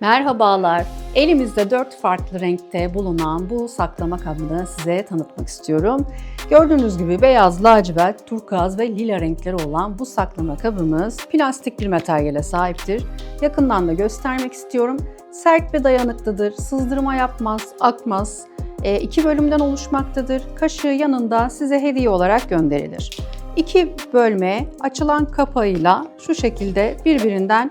Merhabalar. Elimizde dört farklı renkte bulunan bu saklama kabını size tanıtmak istiyorum. Gördüğünüz gibi beyaz, lacivert, turkuaz ve lila renkleri olan bu saklama kabımız plastik bir materyale sahiptir. Yakından da göstermek istiyorum. Sert ve dayanıklıdır, sızdırma yapmaz, akmaz. E, iki bölümden oluşmaktadır. Kaşığı yanında size hediye olarak gönderilir. İki bölme açılan kapağıyla şu şekilde birbirinden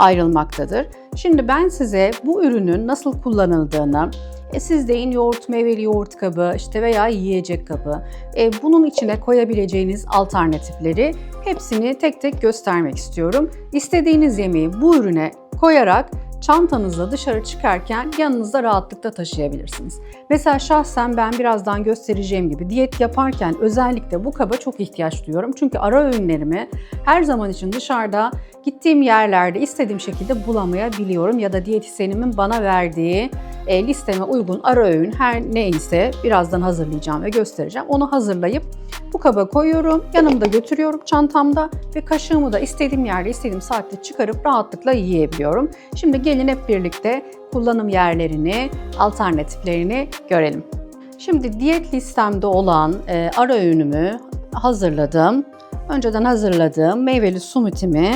ayrılmaktadır. Şimdi ben size bu ürünün nasıl kullanıldığını, e, siz deyin yoğurt, meyveli yoğurt kabı işte veya yiyecek kabı, e, bunun içine koyabileceğiniz alternatifleri hepsini tek tek göstermek istiyorum. İstediğiniz yemeği bu ürüne koyarak çantanızla dışarı çıkarken yanınızda rahatlıkla taşıyabilirsiniz. Mesela şahsen ben birazdan göstereceğim gibi diyet yaparken özellikle bu kaba çok ihtiyaç duyuyorum. Çünkü ara öğünlerimi her zaman için dışarıda gittiğim yerlerde istediğim şekilde bulamayabiliyorum ya da diyetisyenimin bana verdiği e, listeme uygun ara öğün her neyse birazdan hazırlayacağım ve göstereceğim. Onu hazırlayıp bu kaba koyuyorum, yanımda götürüyorum çantamda ve kaşığımı da istediğim yerde istediğim saatte çıkarıp rahatlıkla yiyebiliyorum. Şimdi gelin hep birlikte kullanım yerlerini, alternatiflerini görelim. Şimdi diyet listemde olan e, ara öğünümü hazırladım. Önceden hazırladığım meyveli smoothie'mi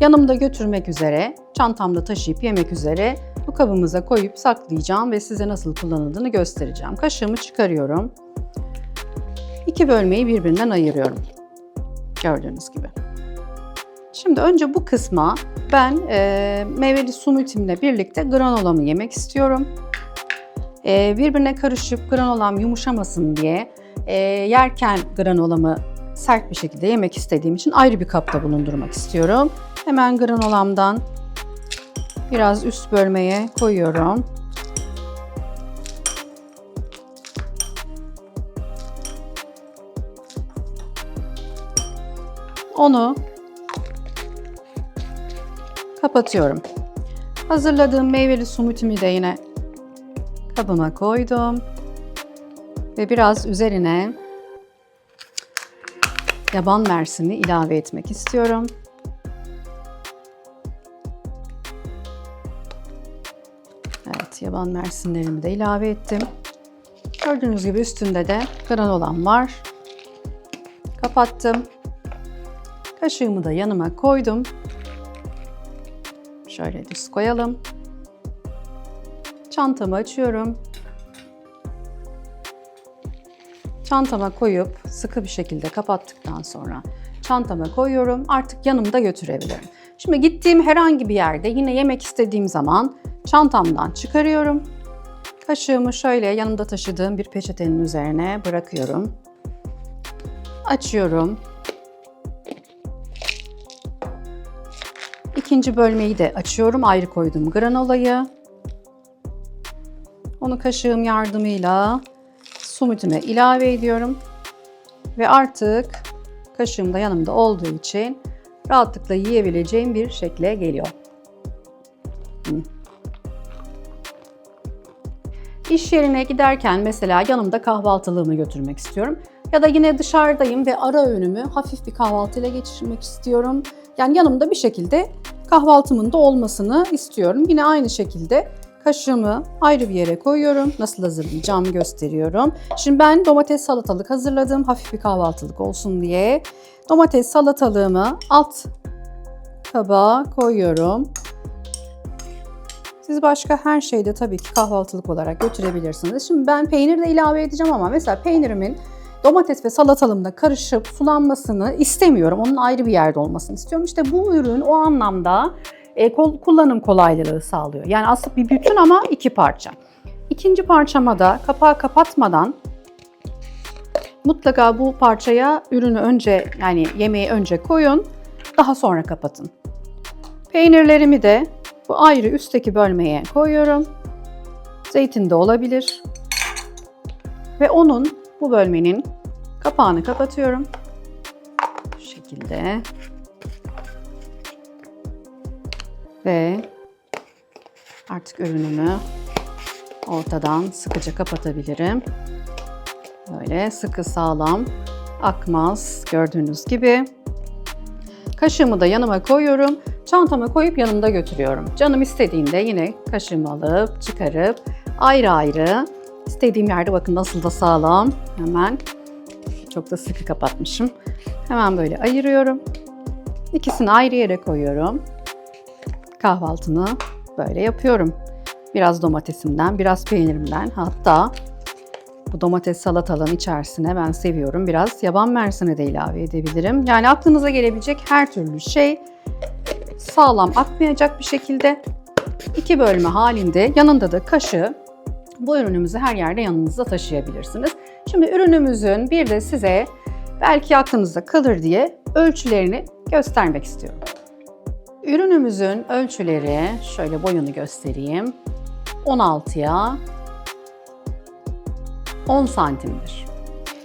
yanımda götürmek üzere, çantamda taşıyıp yemek üzere bu kabımıza koyup saklayacağım ve size nasıl kullanıldığını göstereceğim. Kaşığımı çıkarıyorum. İki bölmeyi birbirinden ayırıyorum. Gördüğünüz gibi. Şimdi önce bu kısma ben e, meyveli smoothie'mle birlikte granolamı yemek istiyorum. E, birbirine karışıp granolam yumuşamasın diye e, yerken granolamı sert bir şekilde yemek istediğim için ayrı bir kapta bulundurmak istiyorum. Hemen granolamdan biraz üst bölmeye koyuyorum. Onu kapatıyorum. Hazırladığım meyveli smoothie'mi de yine kabıma koydum. Ve biraz üzerine yaban mersini ilave etmek istiyorum. Evet, yaban mersinlerimi de ilave ettim. Gördüğünüz gibi üstünde de granolam var. Kapattım. Kaşığımı da yanıma koydum. Şöyle düz koyalım. Çantamı açıyorum. Çantama koyup sıkı bir şekilde kapattıktan sonra çantama koyuyorum. Artık yanımda götürebilirim. Şimdi gittiğim herhangi bir yerde yine yemek istediğim zaman çantamdan çıkarıyorum. Kaşığımı şöyle yanımda taşıdığım bir peçetenin üzerine bırakıyorum. Açıyorum. İkinci bölmeyi de açıyorum. Ayrı koydum granolayı. Onu kaşığım yardımıyla smoothie'me ilave ediyorum. Ve artık kaşığım da yanımda olduğu için rahatlıkla yiyebileceğim bir şekle geliyor. Hmm. İş yerine giderken mesela yanımda kahvaltılığımı götürmek istiyorum. Ya da yine dışarıdayım ve ara öğünümü hafif bir kahvaltıyla geçirmek istiyorum. Yani yanımda bir şekilde kahvaltımın da olmasını istiyorum. Yine aynı şekilde kaşığımı ayrı bir yere koyuyorum. Nasıl hazırlayacağımı gösteriyorum. Şimdi ben domates salatalık hazırladım. Hafif bir kahvaltılık olsun diye. Domates salatalığımı alt tabağa koyuyorum. Siz başka her şeyde tabii ki kahvaltılık olarak götürebilirsiniz. Şimdi ben peynir de ilave edeceğim ama mesela peynirimin domates ve salatalımda karışıp sulanmasını istemiyorum. Onun ayrı bir yerde olmasını istiyorum. İşte bu ürün o anlamda e, kullanım kolaylığı sağlıyor. Yani aslında bir bütün ama iki parça. İkinci parçama da kapağı kapatmadan mutlaka bu parçaya ürünü önce yani yemeği önce koyun. Daha sonra kapatın. Peynirlerimi de bu ayrı üstteki bölmeye koyuyorum. Zeytin de olabilir. Ve onun bu bölmenin kapağını kapatıyorum. Bu şekilde. Ve artık ürünümü ortadan sıkıca kapatabilirim. Böyle sıkı sağlam akmaz gördüğünüz gibi. Kaşığımı da yanıma koyuyorum. çantama koyup yanımda götürüyorum. Canım istediğinde yine kaşığımı alıp çıkarıp ayrı ayrı istediğim yerde bakın nasıl da sağlam. Hemen çok da sıkı kapatmışım. Hemen böyle ayırıyorum. İkisini ayrı yere koyuyorum. Kahvaltını böyle yapıyorum. Biraz domatesimden, biraz peynirimden hatta bu domates salatalığın içerisine ben seviyorum. Biraz yaban mersini de ilave edebilirim. Yani aklınıza gelebilecek her türlü şey sağlam akmayacak bir şekilde iki bölme halinde yanında da kaşığı bu ürünümüzü her yerde yanınızda taşıyabilirsiniz. Şimdi ürünümüzün bir de size belki aklınızda kalır diye ölçülerini göstermek istiyorum. Ürünümüzün ölçüleri şöyle boyunu göstereyim. 16'ya 10 santimdir.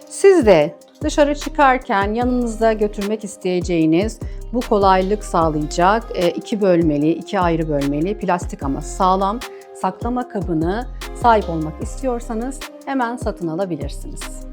Siz de dışarı çıkarken yanınızda götürmek isteyeceğiniz bu kolaylık sağlayacak e, iki bölmeli, iki ayrı bölmeli plastik ama sağlam saklama kabını sahip olmak istiyorsanız hemen satın alabilirsiniz.